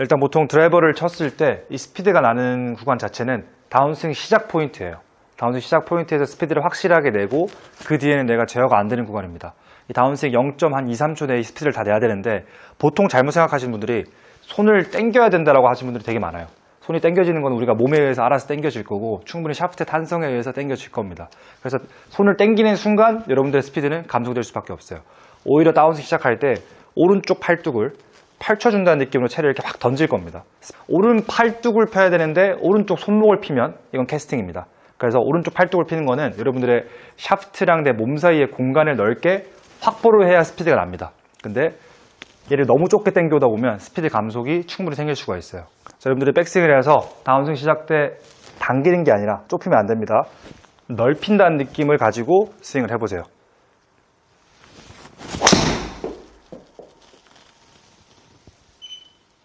일단 보통 드라이버를 쳤을 때 이 스피드가 나는 구간 자체는 다운스윙 시작 포인트예요. 다운스윙 시작 포인트에서 스피드를 확실하게 내고 그 뒤에는 내가 제어가 안 되는 구간입니다. 이 다운스윙 0.2, 3초 내에 이 스피드를 다 내야 되는데 보통 잘못 생각하시는 분들이 손을 당겨야 된다라고 하시는 분들이 되게 많아요. 손이 당겨지는 건 우리가 몸에 의해서 알아서 당겨질 거고 충분히 샤프트의 탄성에 의해서 당겨질 겁니다. 그래서 손을 당기는 순간 여러분들의 스피드는 감소될 수밖에 없어요. 오히려 다운스윙 시작할 때 오른쪽 팔뚝을 펼쳐준다는 느낌으로 채를 이렇게 확 던질 겁니다. 오른 팔뚝을 펴야 되는데 오른쪽 손목을 피면 이건 캐스팅입니다. 그래서 오른쪽 팔뚝을 피는 거는 여러분들의 샤프트랑 내 몸 사이의 공간을 넓게 확보를 해야 스피드가 납니다. 근데 얘를 너무 좁게 당겨오다 보면 스피드 감속이 충분히 생길 수가 있어요. 자, 여러분들이 백스윙을 해서 다운스윙 시작 때 당기는 게 아니라 좁히면 안 됩니다. 넓힌다는 느낌을 가지고 스윙을 해보세요.